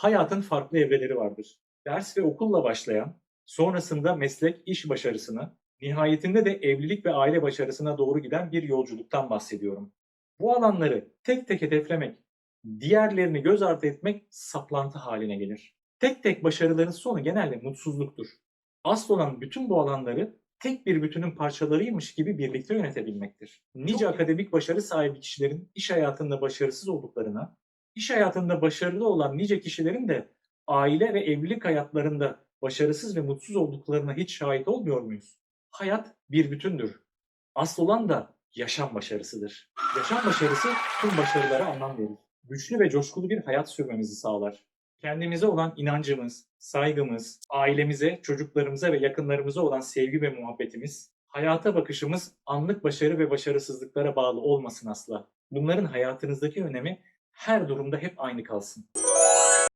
Hayatın farklı evreleri vardır. Ders ve okulla başlayan, sonrasında meslek, iş başarısını, nihayetinde de evlilik ve aile başarısına doğru giden bir yolculuktan bahsediyorum. Bu alanları tek tek hedeflemek, diğerlerini göz ardı etmek saplantı haline gelir. Tek tek başarıların sonu genelde mutsuzluktur. Asıl olan bütün bu alanları tek bir bütünün parçalarıymış gibi birlikte yönetebilmektir. Nice akademik başarı sahibi kişilerin iş hayatında başarısız olduklarına, iş hayatında başarılı olan nice kişilerin de aile ve evlilik hayatlarında başarısız ve mutsuz olduklarına hiç şahit olmuyor muyuz? Hayat bir bütündür. Asıl olan da yaşam başarısıdır. Yaşam başarısı tüm başarılara anlam verir. Güçlü ve coşkulu bir hayat sürmemizi sağlar. Kendimize olan inancımız, saygımız, ailemize, çocuklarımıza ve yakınlarımıza olan sevgi ve muhabbetimiz, hayata bakışımız anlık başarı ve başarısızlıklara bağlı olmasın asla. Bunların hayatınızdaki önemi her durumda hep aynı kalsın.